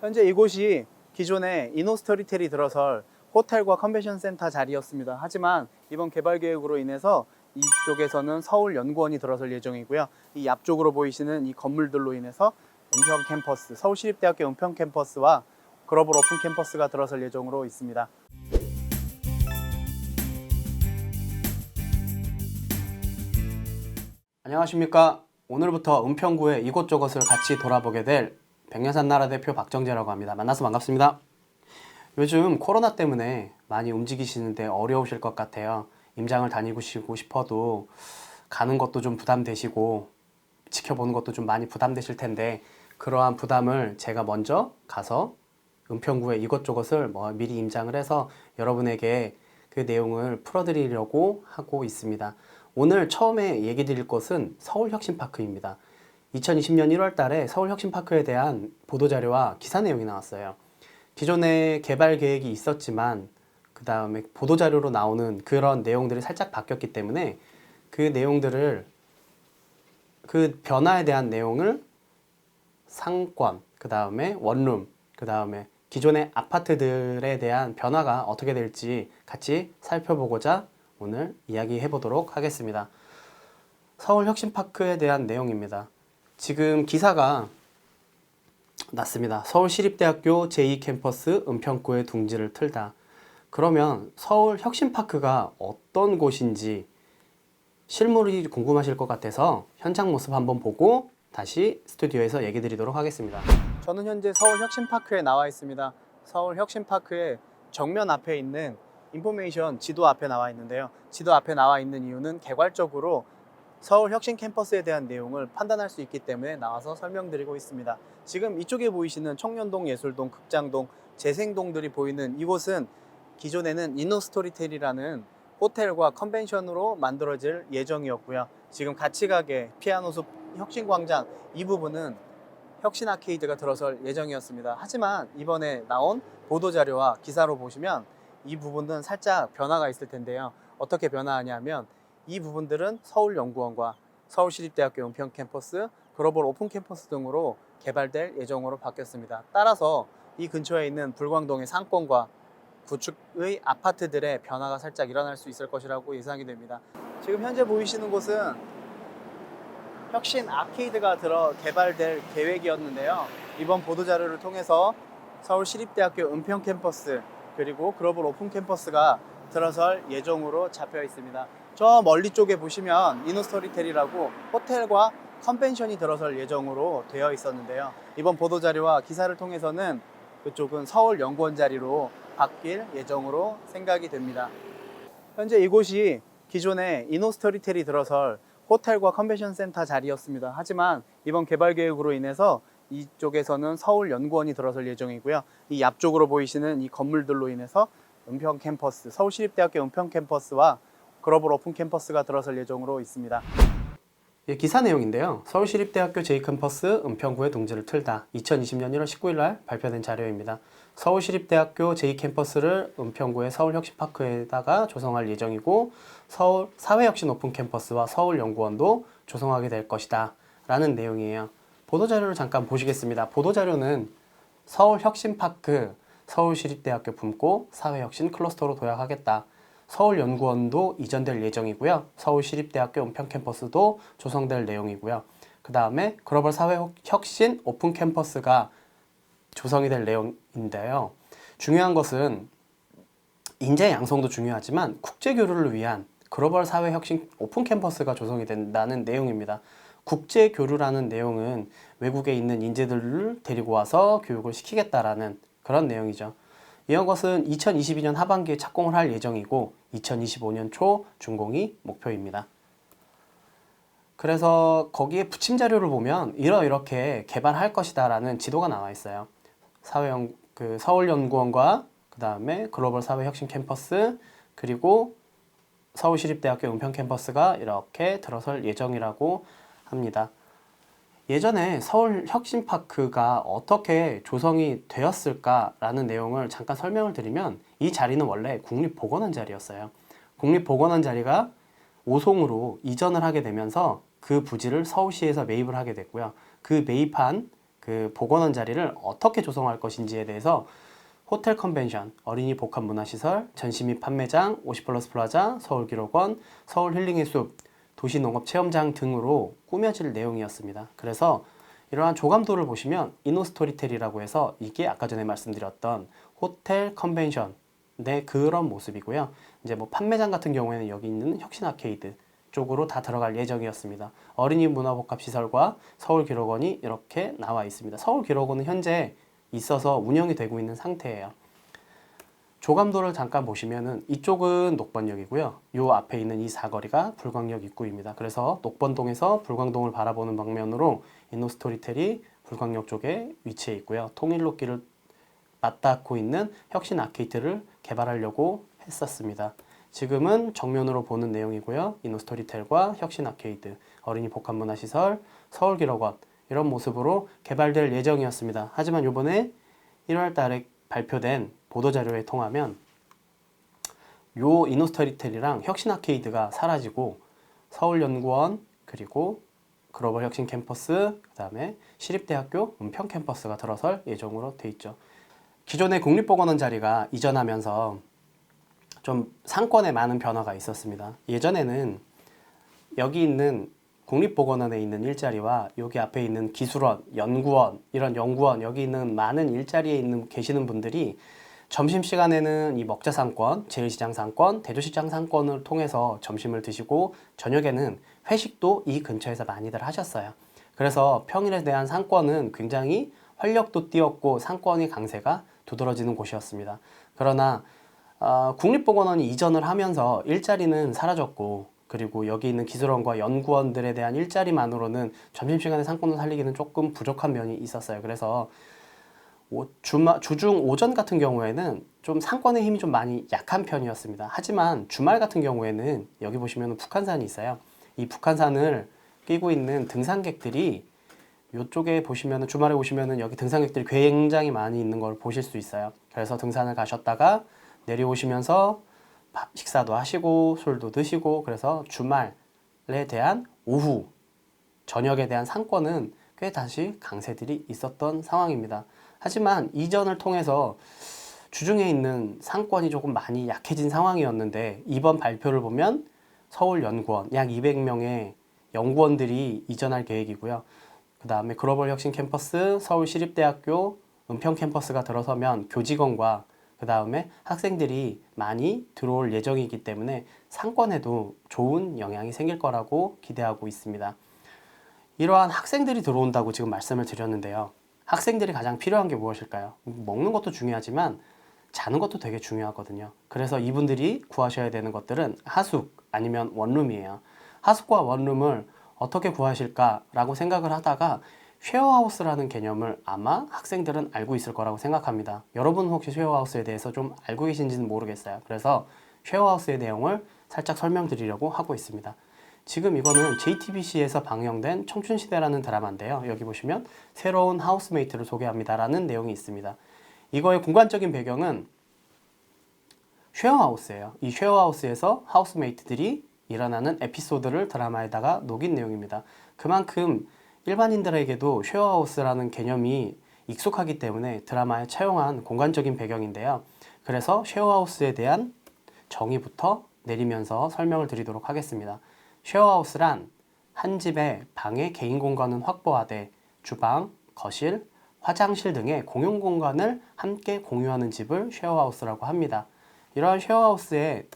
현재 이곳이 기존의 이노스토리텔이 들어설 호텔과 컨벤션 센터 자리였습니다. 하지만 이번 개발 계획으로 인해서 이쪽에서는 서울 연구원이 들어설 예정이고요. 이 앞쪽으로 보이시는 이 건물들로 인해서 은평 캠퍼스, 서울시립대학교 은평 캠퍼스와 글로벌 오픈 캠퍼스가 들어설 예정으로 있습니다. 안녕하십니까. 오늘부터 은평구의 이곳저곳을 같이 돌아보게 될 백년산 나라 대표 박정재라고 합니다. 만나서 반갑습니다. 요즘 코로나 때문에 많이 움직이시는데 어려우실 것 같아요. 임장을 다니고 싶어도 가는 것도 좀 부담되시고 지켜보는 것도 좀 많이 부담되실 텐데 그러한 부담을 제가 먼저 가서 은평구의 이것저것을 뭐 미리 임장을 해서 여러분에게 그 내용을 풀어드리려고 하고 있습니다. 오늘 처음에 얘기 드릴 것은 서울혁신파크입니다. 2020년 1월 달에 서울혁신파크에 대한 보도자료와 기사 내용이 나왔어요. 기존에 개발 계획이 있었지만 그 다음에 보도자료로 나오는 그런 내용들이 살짝 바뀌었기 때문에 그 내용들을 그 변화에 대한 내용을 상권, 그 다음에 원룸, 그 다음에 기존의 아파트들에 대한 변화가 어떻게 될지 같이 살펴보고자 오늘 이야기해 보도록 하겠습니다. 서울 혁신파크에 대한 내용입니다. 지금 기사가 났습니다. 서울시립대학교 제2캠퍼스 은평구의 둥지를 틀다. 그러면 서울 혁신파크가 어떤 곳인지 실물이 궁금하실 것 같아서 현장 모습 한번 보고 다시 스튜디오에서 얘기 드리도록 하겠습니다. 저는 현재 서울 혁신파크에 나와 있습니다. 서울 혁신파크의 정면 앞에 있는 인포메이션 지도 앞에 나와 있는데요. 지도 앞에 나와 있는 이유는 개괄적으로 서울 혁신 캠퍼스에 대한 내용을 판단할 수 있기 때문에 나와서 설명드리고 있습니다. 지금 이쪽에 보이시는 청년동, 예술동, 극장동, 재생동들이 보이는 이곳은 기존에는 이노스토리텔이라는 호텔과 컨벤션으로 만들어질 예정이었고요. 지금 같이 가게 피아노 숲 혁신광장 이 부분은 혁신 아케이드가 들어설 예정이었습니다. 하지만 이번에 나온 보도 자료와 기사로 보시면 이 부분은 살짝 변화가 있을 텐데요. 어떻게 변화하냐면 이 부분들은 서울연구원과 서울시립대학교 은평 캠퍼스, 글로벌 오픈 캠퍼스 등으로 개발될 예정으로 바뀌었습니다. 따라서 이 근처에 있는 불광동의 상권과 구축의 아파트들의 변화가 살짝 일어날 수 있을 것이라고 예상이 됩니다. 지금 현재 보이시는 곳은 혁신 아케이드가 들어 개발될 계획이었는데요. 이번 보도 자료를 통해서 서울시립대학교 은평 캠퍼스 그리고 글로벌 오픈 캠퍼스가 들어설 예정으로 잡혀 있습니다. 저 멀리 쪽에 보시면 이노스토리텔이라고 호텔과 컨벤션이 들어설 예정으로 되어 있었는데요. 이번 보도 자료와 기사를 통해서는 그쪽은 서울 연구원 자리로 바뀔 예정으로 생각이 됩니다. 현재 이곳이 기존의 이노스토리텔이 들어설 호텔과 컨벤션 센터 자리였습니다. 하지만 이번 개발 계획으로 인해서 이쪽에서는 서울 연구원이 들어설 예정이고요. 이 앞쪽으로 보이시는 이 건물들로 인해서 은평 캠퍼스, 서울시립대학교 은평 캠퍼스와 글로벌 오픈 캠퍼스가 들어설 예정으로 있습니다. 예, 기사 내용인데요. 서울시립대학교 제2캠퍼스 은평구의 동지를 틀다. 2020년 1월 19일 날 발표된 자료입니다. 서울시립대학교 제2캠퍼스를 은평구의 서울혁신파크에다가 조성할 예정이고 서울 사회혁신 오픈 캠퍼스와 서울연구원도 조성하게 될 것이다. 라는 내용이에요. 보도자료를 잠깐 보시겠습니다. 보도자료는 서울혁신파크, 서울시립대학교 품고 사회혁신 클러스터로 도약하겠다. 서울연구원도 이전될 예정이고요. 서울시립대학교 은평 캠퍼스도 조성될 내용이고요. 그 다음에 글로벌 사회혁신 오픈 캠퍼스가 조성이 될 내용인데요. 중요한 것은 인재 양성도 중요하지만 국제 교류를 위한 글로벌 사회 혁신 오픈 캠퍼스가 조성이 된다는 내용입니다. 국제 교류라는 내용은 외국에 있는 인재들을 데리고 와서 교육을 시키겠다라는 그런 내용이죠. 이런 것은 2022년 하반기에 착공을 할 예정이고 2025년 초 준공이 목표입니다. 그래서 거기에 부침 자료를 보면 이러이렇게 개발할 것이다 라는 지도가 나와 있어요. 사회연 그 서울연구원과 그 다음에 글로벌 사회혁신 캠퍼스 그리고 서울시립대학교 은평 캠퍼스가 이렇게 들어설 예정이라고 합니다. 예전에 서울 혁신파크가 어떻게 조성이 되었을까라는 내용을 잠깐 설명을 드리면 이 자리는 원래 국립보건원 자리였어요. 국립보건원 자리가 오송으로 이전을 하게 되면서 그 부지를 서울시에서 매입을 하게 됐고요. 그 매입한 그 복원원 자리를 어떻게 조성할 것인지에 대해서 호텔 컨벤션, 어린이 복합 문화시설, 전시 및 판매장, 50플러스 플라자, 서울기록원, 서울 힐링의 숲, 도시농업 체험장 등으로 꾸며질 내용이었습니다. 그래서 이러한 조감도를 보시면 이노스토리텔이라고 해서 이게 아까 전에 말씀드렸던 호텔 컨벤션의 그런 모습이고요. 이제 뭐 판매장 같은 경우에는 여기 있는 혁신 아케이드 쪽으로 다 들어갈 예정이었습니다. 어린이 문화복합 시설과 서울기록원이 이렇게 나와 있습니다. 서울기록원은 현재 있어서 운영이 되고 있는 상태예요. 조감도를 잠깐 보시면은 이쪽은 녹번역이고요. 요 앞에 있는 이 사거리가 불광역 입구입니다. 그래서 녹번동에서 불광동을 바라보는 방면으로 인노스토리텔이 불광역 쪽에 위치해 있고요. 통일로길을 맞닿고 있는 혁신 아케이트를 개발하려고 했었습니다. 지금은 정면으로 보는 내용이고요. 이노스토리텔과 혁신 아케이드, 어린이 복합문화시설, 서울기록원 이런 모습으로 개발될 예정이었습니다. 하지만 이번에 1월 달에 발표된 보도자료에 통하면 요 이노스토리텔이랑 혁신 아케이드가 사라지고 서울연구원 그리고 글로벌 혁신 캠퍼스 그다음에 시립대학교 은평 캠퍼스가 들어설 예정으로 돼 있죠. 기존의 국립보건원 자리가 이전하면서 좀 상권에 많은 변화가 있었습니다. 예전에는 여기 있는 국립보건원에 있는 일자리와 여기 앞에 있는 기술원, 연구원 이런 연구원 여기 있는 많은 일자리에 있는 계시는 분들이 점심 시간에는 이 먹자 상권, 제일시장 상권, 대조시장 상권을 통해서 점심을 드시고 저녁에는 회식도 이 근처에서 많이들 하셨어요. 그래서 평일에 대한 상권은 굉장히 활력도 띄었고 상권이 강세가 두드러지는 곳이었습니다. 그러나 어, 국립보건원이 이전을 하면서 일자리는 사라졌고 그리고 여기 있는 기술원과 연구원들에 대한 일자리만으로는 점심시간에 상권을 살리기는 조금 부족한 면이 있었어요. 그래서 오, 주마, 주중 오전 같은 경우에는 좀 상권의 힘이 좀 많이 약한 편이었습니다. 하지만 주말 같은 경우에는 여기 보시면 북한산이 있어요. 이 북한산을 끼고 있는 등산객들이 이쪽에 보시면은 주말에 오시면은 여기 등산객들이 굉장히 많이 있는 걸 보실 수 있어요. 그래서 등산을 가셨다가 내려오시면서 밥 식사도 하시고 술도 드시고 그래서 주말에 대한 오후 저녁에 대한 상권은 꽤 다시 강세들이 있었던 상황입니다. 하지만 이전을 통해서 주중에 있는 상권이 조금 많이 약해진 상황이었는데 이번 발표를 보면 서울 연구원 약 200명의 연구원들이 이전할 계획이고요. 그 다음에 글로벌 혁신 캠퍼스, 서울시립대학교, 은평 캠퍼스가 들어서면 교직원과 그 다음에 학생들이 많이 들어올 예정이기 때문에 상권에도 좋은 영향이 생길 거라고 기대하고 있습니다. 이러한 학생들이 들어온다고 지금 말씀을 드렸는데요. 학생들이 가장 필요한 게 무엇일까요? 먹는 것도 중요하지만 자는 것도 되게 중요하거든요. 그래서 이분들이 구하셔야 되는 것들은 하숙 아니면 원룸이에요. 하숙과 원룸을 어떻게 구하실까라고 생각을 하다가 쉐어하우스라는 개념을 아마 학생들은 알고 있을 거라고 생각합니다. 여러분 혹시 쉐어하우스에 대해서 좀 알고 계신지는 모르겠어요. 그래서 쉐어하우스의 내용을 살짝 설명드리려고 하고 있습니다. 지금 이거는 JTBC에서 방영된 청춘시대라는 드라마인데요. 여기 보시면 새로운 하우스메이트를 소개합니다라는 내용이 있습니다. 이거의 공간적인 배경은 쉐어하우스예요. 이 쉐어하우스에서 하우스메이트들이 일어나는 에피소드를 드라마에다가 녹인 내용입니다. 그만큼 일반인들에게도 쉐어하우스라는 개념이 익숙하기 때문에 드라마에 차용한 공간적인 배경인데요. 그래서 쉐어하우스에 대한 정의부터 내리면서 설명을 드리도록 하겠습니다. 쉐어하우스란 한 집의 방의 개인 공간은 확보하되 주방, 거실, 화장실 등의 공용 공간을 함께 공유하는 집을 쉐어하우스라고 합니다. 이러한 쉐어하우스의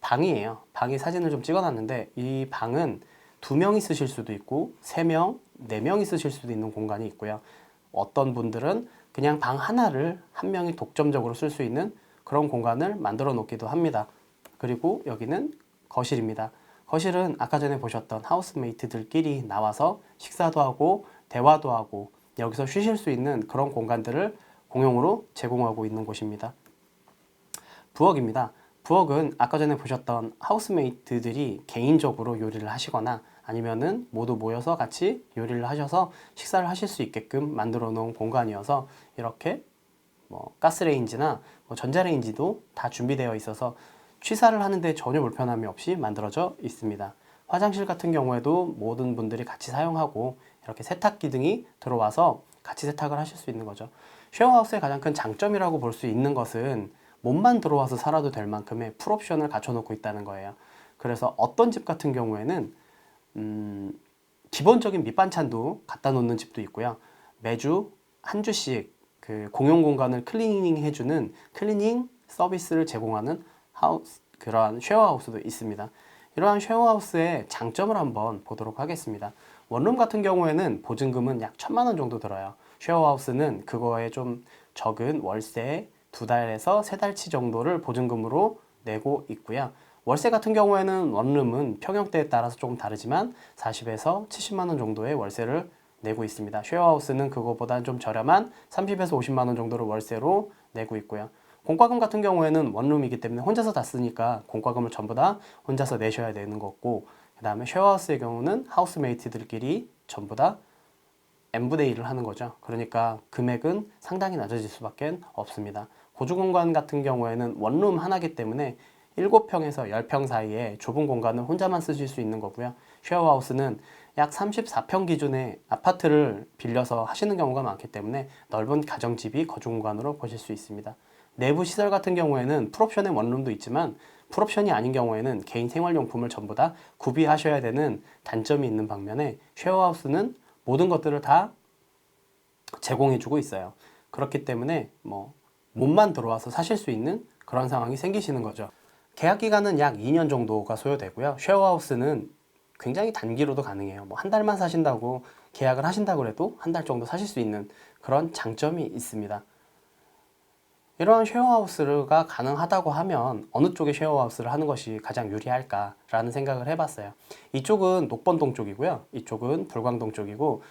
방이에요. 방의 사진을 좀 찍어놨는데 이 방은 두 명이 쓰실 수도 있고 세 명, 네 명이 쓰실 수도 있는 공간이 있고요. 어떤 분들은 그냥 방 하나를 한 명이 독점적으로 쓸 수 있는 그런 공간을 만들어 놓기도 합니다. 그리고 여기는 거실입니다. 거실은 아까 전에 보셨던 하우스메이트들끼리 나와서 식사도 하고 대화도 하고 여기서 쉬실 수 있는 그런 공간들을 공용으로 제공하고 있는 곳입니다. 부엌입니다. 부엌은 아까 전에 보셨던 하우스메이트들이 개인적으로 요리를 하시거나 아니면은 모두 모여서 같이 요리를 하셔서 식사를 하실 수 있게끔 만들어 놓은 공간이어서 이렇게 뭐 가스레인지나 뭐 전자레인지도 다 준비되어 있어서 취사를 하는데 전혀 불편함이 없이 만들어져 있습니다. 화장실 같은 경우에도 모든 분들이 같이 사용하고 이렇게 세탁기 등이 들어와서 같이 세탁을 하실 수 있는 거죠. 쉐어하우스의 가장 큰 장점이라고 볼 수 있는 것은 몸만 들어와서 살아도 될 만큼의 풀옵션을 갖춰놓고 있다는 거예요. 그래서 어떤 집 같은 경우에는 음, 기본적인 밑반찬도 갖다 놓는 집도 있고요. 매주 한 주씩 그 공용 공간을 클리닝 해주는 클리닝 서비스를 제공하는 하우스 그러한 쉐어하우스도 있습니다. 이러한 쉐어하우스의 장점을 한번 보도록 하겠습니다. 원룸 같은 경우에는 보증금은 약 천만 원 정도 들어요. 쉐어하우스는 그거에 좀 적은 월세 두 달에서 세 달치 정도를 보증금으로 내고 있고요. 월세 같은 경우에는 원룸은 평형대에 따라서 조금 다르지만 40에서 70만 원 정도의 월세를 내고 있습니다. 쉐어하우스는 그거보다는 좀 저렴한 30에서 50만 원 정도를 월세로 내고 있고요. 공과금 같은 경우에는 원룸이기 때문에 혼자서 다 쓰니까 공과금을 전부 다 혼자서 내셔야 되는 거고 그 다음에 쉐어하우스의 경우는 하우스메이트들끼리 전부 다 n분의 1을 하는 거죠. 그러니까 금액은 상당히 낮아질 수밖에 없습니다. 고주공간 같은 경우에는 원룸 하나기 때문에 7평에서 10평 사이에 좁은 공간을 혼자만 쓰실 수 있는 거고요. 쉐어하우스는 약 34평 기준의 아파트를 빌려서 하시는 경우가 많기 때문에 넓은 가정집이 거주 공간으로 보실 수 있습니다. 내부 시설 같은 경우에는 풀옵션의 원룸도 있지만 풀옵션이 아닌 경우에는 개인 생활용품을 전부 다 구비하셔야 되는 단점이 있는 반면에 쉐어하우스는 모든 것들을 다 제공해주고 있어요. 그렇기 때문에 뭐 몸만 들어와서 사실 수 있는 그런 상황이 생기시는 거죠. 계약 기간은 약 2년 정도가 소요되고요. 쉐어하우스는 굉장히 단기로도 가능해요. 뭐 한 달만 사신다고 계약을 하신다고 해도 한 달 정도 사실 수 있는 그런 장점이 있습니다. 이러한 쉐어하우스가 가능하다고 하면 어느 쪽에 쉐어하우스를 하는 것이 가장 유리할까라는 생각을 해봤어요. 이쪽은 녹번동 쪽이고요. 이쪽은 불광동 쪽이고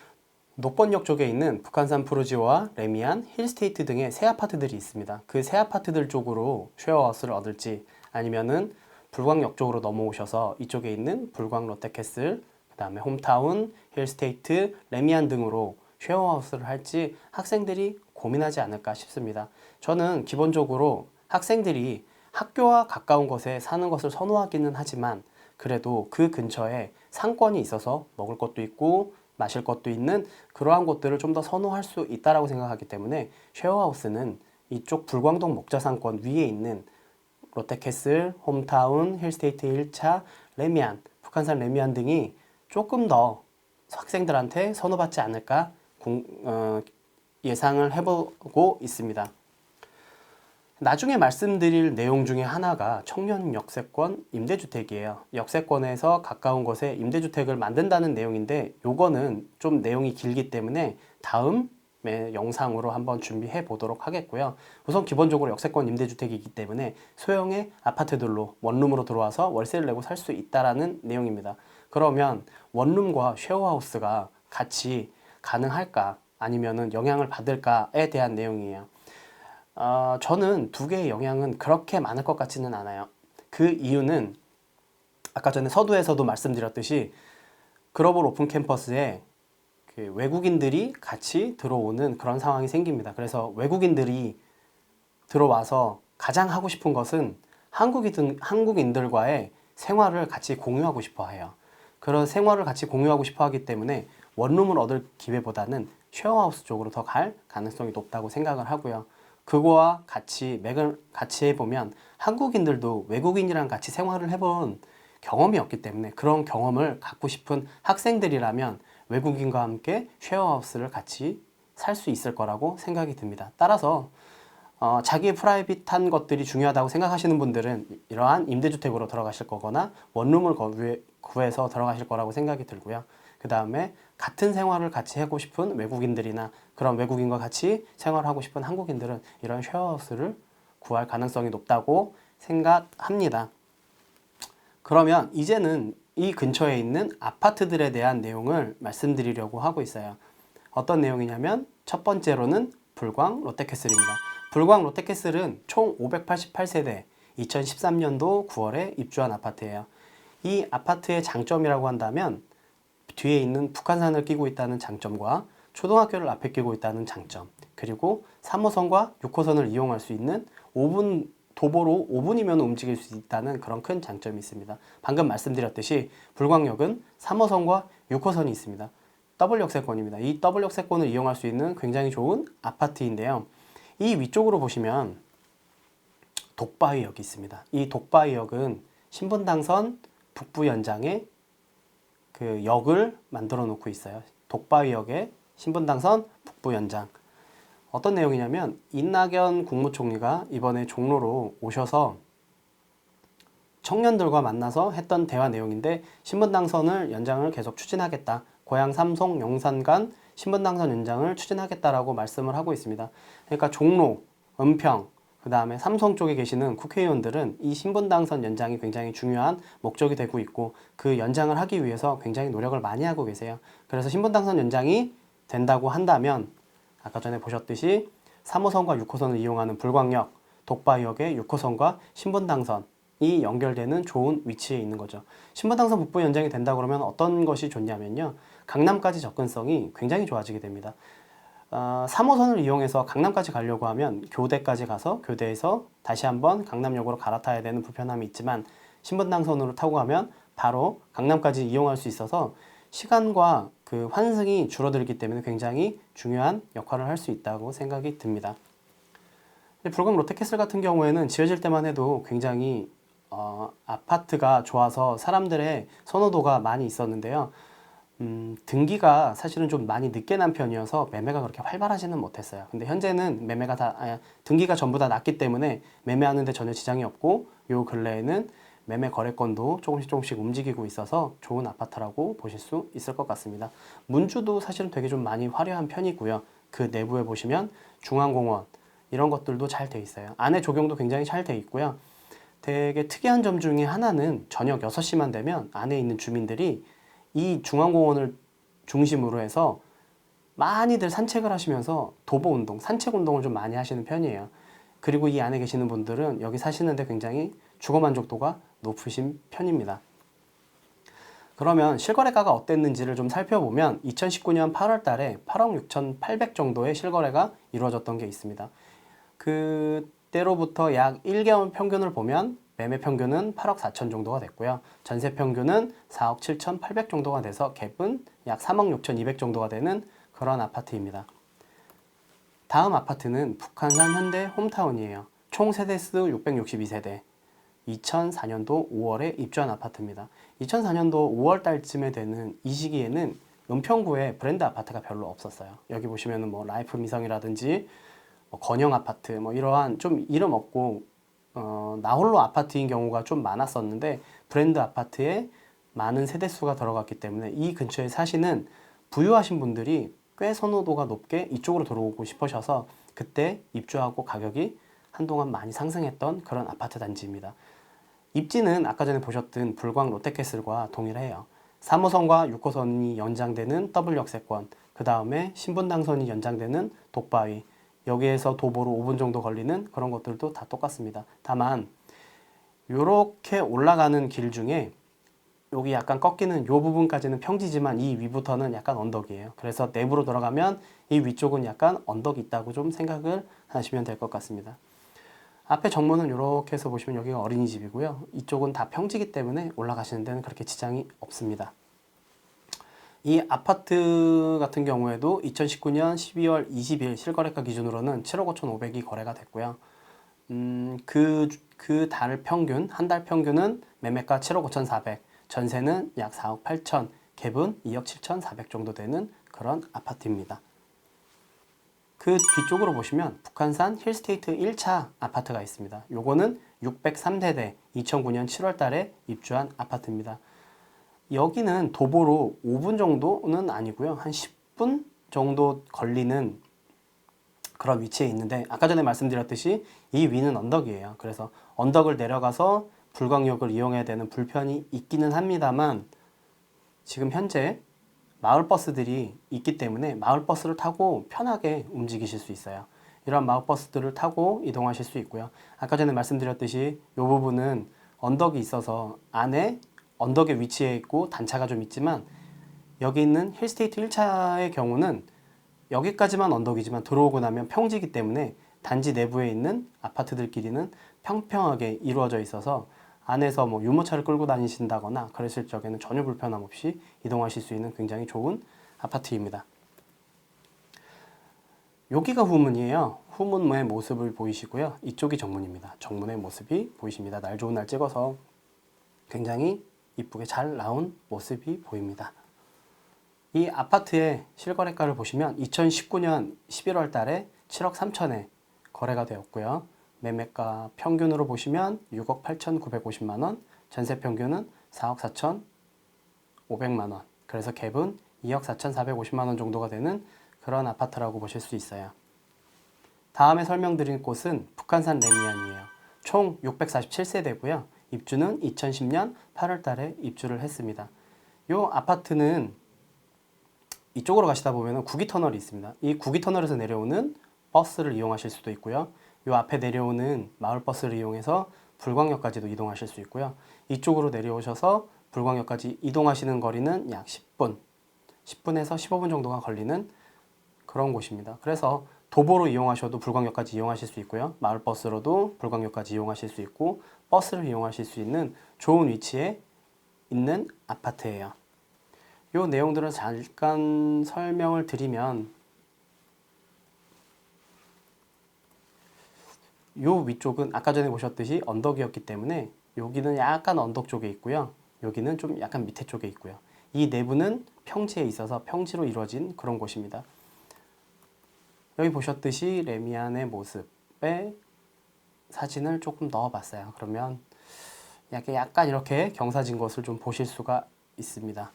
녹번역 쪽에 있는 북한산 푸르지오와 레미안, 힐스테이트 등의 새 아파트들이 있습니다. 그 새 아파트들 쪽으로 쉐어하우스를 얻을지 아니면은 불광역 쪽으로 넘어오셔서 이쪽에 있는 불광 롯데캐슬, 그 다음에 홈타운, 힐스테이트, 레미안 등으로 쉐어하우스를 할지 학생들이 고민하지 않을까 싶습니다. 저는 기본적으로 학생들이 학교와 가까운 곳에 사는 것을 선호하기는 하지만 그래도 그 근처에 상권이 있어서 먹을 것도 있고 마실 것도 있는 그러한 곳들을 좀 더 선호할 수 있다라고 생각하기 때문에 쉐어하우스는 이쪽 불광동 목자 상권 위에 있는 롯데캐슬, 홈타운, 힐스테이트 1차, 레미안, 북한산 레미안 등이 조금 더 학생들한테 선호받지 않을까 공- 어, 예상을 해보고 있습니다. 나중에 말씀드릴 내용 중에 하나가 청년 역세권 임대주택이에요. 역세권에서 가까운 곳에 임대주택을 만든다는 내용인데 요거는 좀 내용이 길기 때문에 다음에 영상으로 한번 준비해 보도록 하겠고요. 우선 기본적으로 역세권 임대주택이기 때문에 소형의 아파트들로 원룸으로 들어와서 월세를 내고 살 수 있다라는 내용입니다. 그러면 원룸과 쉐어하우스가 같이 가능할까 아니면은 영향을 받을까에 대한 내용이에요. 어, 저는 두 개의 영향은 그렇게 많을 것 같지는 않아요. 그 이유는 아까 전에 서두에서도 말씀드렸듯이 글로벌 오픈 캠퍼스에 그 외국인들이 같이 들어오는 그런 상황이 생깁니다. 그래서 외국인들이 들어와서 가장 하고 싶은 것은 한국인, 한국인들과의 생활을 같이 공유하고 싶어 해요. 그런 생활을 같이 공유하고 싶어 하기 때문에 원룸을 얻을 기회보다는 쉐어하우스 쪽으로 더 갈 가능성이 높다고 생각을 하고요. 그거와 같이 맥을 같이 해보면 한국인들도 외국인이랑 같이 생활을 해본 경험이 없기 때문에 그런 경험을 갖고 싶은 학생들이라면 외국인과 함께 쉐어하우스를 같이 살 수 있을 거라고 생각이 듭니다. 따라서 어, 자기의 프라이빗한 것들이 중요하다고 생각하시는 분들은 이러한 임대주택으로 들어가실 거거나 원룸을 구해서 들어가실 거라고 생각이 들고요. 그 다음에 같은 생활을 같이 하고 싶은 외국인들이나 그런 외국인과 같이 생활하고 싶은 한국인들은 이런 쉐어하우스를 구할 가능성이 높다고 생각합니다. 그러면 이제는 이 근처에 있는 아파트들에 대한 내용을 말씀드리려고 하고 있어요. 어떤 내용이냐면 첫 번째로는 불광 롯데캐슬입니다. 불광 롯데캐슬은 총 588세대 2013년도 9월에 입주한 아파트예요. 이 아파트의 장점이라고 한다면 뒤에 있는 북한산을 끼고 있다는 장점과 초등학교를 앞에 끼고 있다는 장점 그리고 3호선과 6호선을 이용할 수 있는 5분 도보로 5분이면 움직일 수 있다는 그런 큰 장점이 있습니다. 방금 말씀드렸듯이 불광역은 3호선과 6호선이 있습니다. 더블 역세권입니다. 이 더블 역세권을 이용할 수 있는 굉장히 좋은 아파트인데요. 이 위쪽으로 보시면 독바위역이 있습니다. 이 독바위역은 신분당선 북부 연장에 그 역을 만들어 놓고 있어요. 독바위역의 신분당선 북부 연장. 어떤 내용이냐면 이낙연 국무총리가 이번에 종로로 오셔서 청년들과 만나서 했던 대화 내용인데 신분당선을 연장을 계속 추진하겠다. 고향 삼성 용산 간 신분당선 연장을 추진하겠다라고 말씀을 하고 있습니다. 그러니까 종로, 은평, 그 다음에 삼성 쪽에 계시는 국회의원들은 이 신분 당선 연장이 굉장히 중요한 목적이 되고 있고 그 연장을 하기 위해서 굉장히 노력을 많이 하고 계세요. 그래서 신분 당선 연장이 된다고 한다면 아까 전에 보셨듯이 3호선과 6호선을 이용하는 불광역, 독바이역의 6호선과 신분 당선 이 연결되는 좋은 위치에 있는 거죠. 신분당선 북부 연장이 된다 그러면 어떤 것이 좋냐면요. 강남까지 접근성이 굉장히 좋아지게 됩니다. 어, 3호선을 이용해서 강남까지 가려고 하면 교대까지 가서 교대에서 다시 한번 강남역으로 갈아타야 되는 불편함이 있지만 신분당선으로 타고 가면 바로 강남까지 이용할 수 있어서 시간과 그 환승이 줄어들기 때문에 굉장히 중요한 역할을 할 수 있다고 생각이 듭니다. 불광 롯데캐슬 같은 경우에는 지어질 때만 해도 굉장히 어, 아파트가 좋아서 사람들의 선호도가 많이 있었는데요. 음, 등기가 사실은 좀 많이 늦게 난 편이어서 매매가 그렇게 활발하지는 못했어요. 근데 현재는 매매가 다 아, 등기가 전부 다 났기 때문에 매매하는데 전혀 지장이 없고 요 근래에는 매매 거래건도 조금씩 조금씩 움직이고 있어서 좋은 아파트라고 보실 수 있을 것 같습니다. 문주도 사실은 되게 좀 많이 화려한 편이고요. 그 내부에 보시면 중앙공원 이런 것들도 잘 돼 있어요. 안에 조경도 굉장히 잘 돼 있고요. 되게 특이한 점 중에 하나는 저녁 6시만 되면 안에 있는 주민들이 이 중앙공원을 중심으로 해서 많이들 산책을 하시면서 도보 운동, 산책 운동을 좀 많이 하시는 편이에요. 그리고 이 안에 계시는 분들은 여기 사시는데 굉장히 주거 만족도가 높으신 편입니다. 그러면 실거래가가 어땠는지를 좀 살펴보면 2019년 8월 달에 8억 6,800 정도의 실거래가 이루어졌던 게 있습니다. 그때로부터 약 1개월 평균을 보면 매매 평균은 8억 4천 정도가 됐고요. 전세 평균은 4억 7,800 정도가 돼서 갭은 약 3억 6,200 정도가 되는 그런 아파트입니다. 다음 아파트는 북한산 현대 홈타운이에요. 총 세대수 662세대. 2004년도 5월에 입주한 아파트입니다. 2004년도 5월 달쯤에 되는 이 시기에는 은평구에 브랜드 아파트가 별로 없었어요. 여기 보시면은 뭐 라이프 미성이라든지 뭐 건영 아파트 뭐 이러한 좀 이름 없고 어, 나홀로 아파트인 경우가 좀 많았었는데 브랜드 아파트에 많은 세대수가 들어갔기 때문에 이 근처에 사시는 부유하신 분들이 꽤 선호도가 높게 이쪽으로 들어오고 싶으셔서 그때 입주하고 가격이 한동안 많이 상승했던 그런 아파트 단지입니다. 입지는 아까 전에 보셨던 불광 롯데캐슬과 동일해요. 3호선과 6호선이 연장되는 더블 역세권, 그 다음에 신분 당선이 연장되는 독바위, 여기에서 도보로 5분 정도 걸리는 그런 것들도 다 똑같습니다. 다만 이렇게 올라가는 길 중에 여기 약간 꺾이는 이 부분까지는 평지지만 이 위부터는 약간 언덕이에요. 그래서 내부로 들어가면 이 위쪽은 약간 언덕이 있다고 좀 생각을 하시면 될 것 같습니다. 앞에 정문은 이렇게 해서 보시면 여기가 어린이집이고요. 이쪽은 다 평지기 때문에 올라가시는 데는 그렇게 지장이 없습니다. 이 아파트 같은 경우에도 2019년 12월 20일 실거래가 기준으로는 7억 5,500이 거래가 됐고요. 음, 그, 그 달 평균, 한 달 평균은 매매가 7억 5,400, 전세는 약 4억 8천, 갭은 2억 7,400 정도 되는 그런 아파트입니다. 그 뒤쪽으로 보시면 북한산 힐스테이트 1차 아파트가 있습니다. 요거는 603세대 2009년 7월 달에 입주한 아파트입니다. 여기는 도보로 5분 정도는 아니고요. 한 10분 정도 걸리는 그런 위치에 있는데 아까 전에 말씀드렸듯이 이 위는 언덕이에요. 그래서 언덕을 내려가서 불광역을 이용해야 되는 불편이 있기는 합니다만 지금 현재 마을 버스들이 있기 때문에 마을 버스를 타고 편하게 움직이실 수 있어요. 이런 마을 버스들을 타고 이동하실 수 있고요. 아까 전에 말씀드렸듯이 이 부분은 언덕이 있어서 안에 언덕에 위치해 있고 단차가 좀 있지만 여기 있는 힐스테이트 1차의 경우는 여기까지만 언덕이지만 들어오고 나면 평지기 때문에 단지 내부에 있는 아파트들끼리는 평평하게 이루어져 있어서 안에서 뭐 유모차를 끌고 다니신다거나 그랬을 적에는 전혀 불편함 없이 이동하실 수 있는 굉장히 좋은 아파트입니다. 여기가 후문이에요. 후문의 모습을 보이시고요. 이쪽이 정문입니다. 정문의 모습이 보이십니다. 날 좋은 날 찍어서 굉장히 이쁘게 잘 나온 모습이 보입니다. 이 아파트의 실거래가를 보시면 2019년 11월 달에 7억 3천에 거래가 되었고요. 매매가 평균으로 보시면 6억 8,950만 원, 전세 평균은 4억 4천 500만 원. 그래서 갭은 2억 4,450만 원 정도가 되는 그런 아파트라고 보실 수 있어요. 다음에 설명드릴 곳은 북한산 레미안이에요. 총 647세대고요. 입주는 2010년 8월 달에 입주를 했습니다. 이 아파트는 이쪽으로 가시다 보면 구기 터널이 있습니다. 이 구기 터널에서 내려오는 버스를 이용하실 수도 있고요. 이 앞에 내려오는 마을 버스를 이용해서 불광역까지도 이동하실 수 있고요. 이쪽으로 내려오셔서 불광역까지 이동하시는 거리는 약 10분, 10분에서 15분 정도가 걸리는 그런 곳입니다. 그래서 도보로 이용하셔도 불광역까지 이용하실 수 있고요. 마을 버스로도 불광역까지 이용하실 수 있고 버스를 이용하실 수 있는 좋은 위치에 있는 아파트예요. 요 내용들을 잠깐 설명을 드리면 요 위쪽은 아까 전에 보셨듯이 언덕이었기 때문에 여기는 약간 언덕 쪽에 있고요. 여기는 좀 약간 밑에 쪽에 있고요. 이 내부는 평지에 있어서 평지로 이루어진 그런 곳입니다. 여기 보셨듯이 레미안의 모습에 사진을 조금 넣어봤어요. 그러면 약간 약간 이렇게 경사진 것을 좀 보실 수가 있습니다.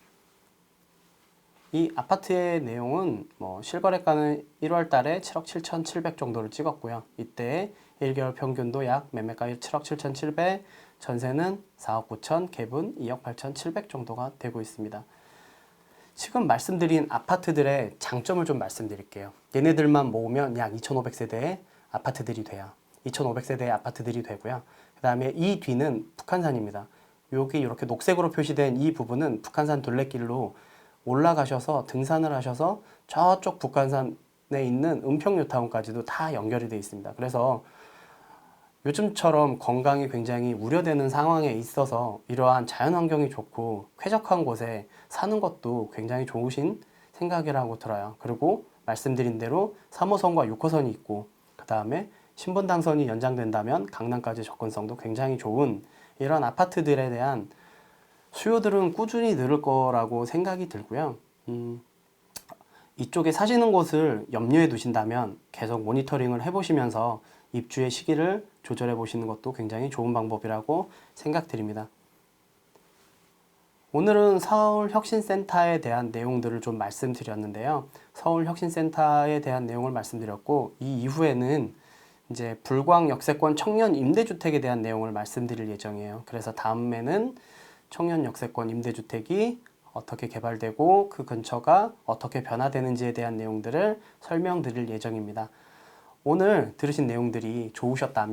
이 아파트의 내용은 뭐 실거래가는 1월 달에 7억 7,700 정도를 찍었고요. 이때 1개월 평균도 약 매매가 7억 7,700, 전세는 4억 9천, 갭은 2억 8,700 정도가 되고 있습니다. 지금 말씀드린 아파트들의 장점을 좀 말씀드릴게요. 얘네들만 모으면 약 2,500세대의 아파트들이 돼요. 2,500세대의 아파트들이 되고요. 그 다음에 이 뒤는 북한산입니다. 여기 이렇게 녹색으로 표시된 이 부분은 북한산 둘레길로 올라가셔서 등산을 하셔서 저쪽 북한산에 있는 은평뉴타운까지도 다 연결이 되어 있습니다. 그래서 요즘처럼 건강이 굉장히 우려되는 상황에 있어서 이러한 자연환경이 좋고 쾌적한 곳에 사는 것도 굉장히 좋으신 생각이라고 들어요. 그리고 말씀드린 대로 3호선과 6호선이 있고 그 다음에 신분 당선이 연장된다면 강남까지 접근성도 굉장히 좋은 이런 아파트들에 대한 수요들은 꾸준히 늘을 거라고 생각이 들고요. 음, 이쪽에 사시는 곳을 염려해 두신다면 계속 모니터링을 해보시면서 입주의 시기를 조절해 보시는 것도 굉장히 좋은 방법이라고 생각드립니다. 오늘은 서울혁신센터에 대한 내용들을 좀 말씀드렸는데요. 서울혁신센터에 대한 내용을 말씀드렸고 이 이후에는 이제 불광 역세권 청년 임대주택에 대한 내용을 말씀드릴 예정이에요. 그래서 다음에는 청년 역세권 임대주택이 어떻게 개발되고 그 근처가 어떻게 변화되는지에 대한 내용들을 설명드릴 예정입니다. 오늘 들으신 내용들이 좋으셨다면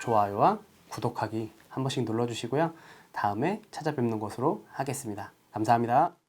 좋아요와 구독하기 한 번씩 눌러주시고요. 다음에 찾아뵙는 것으로 하겠습니다. 감사합니다.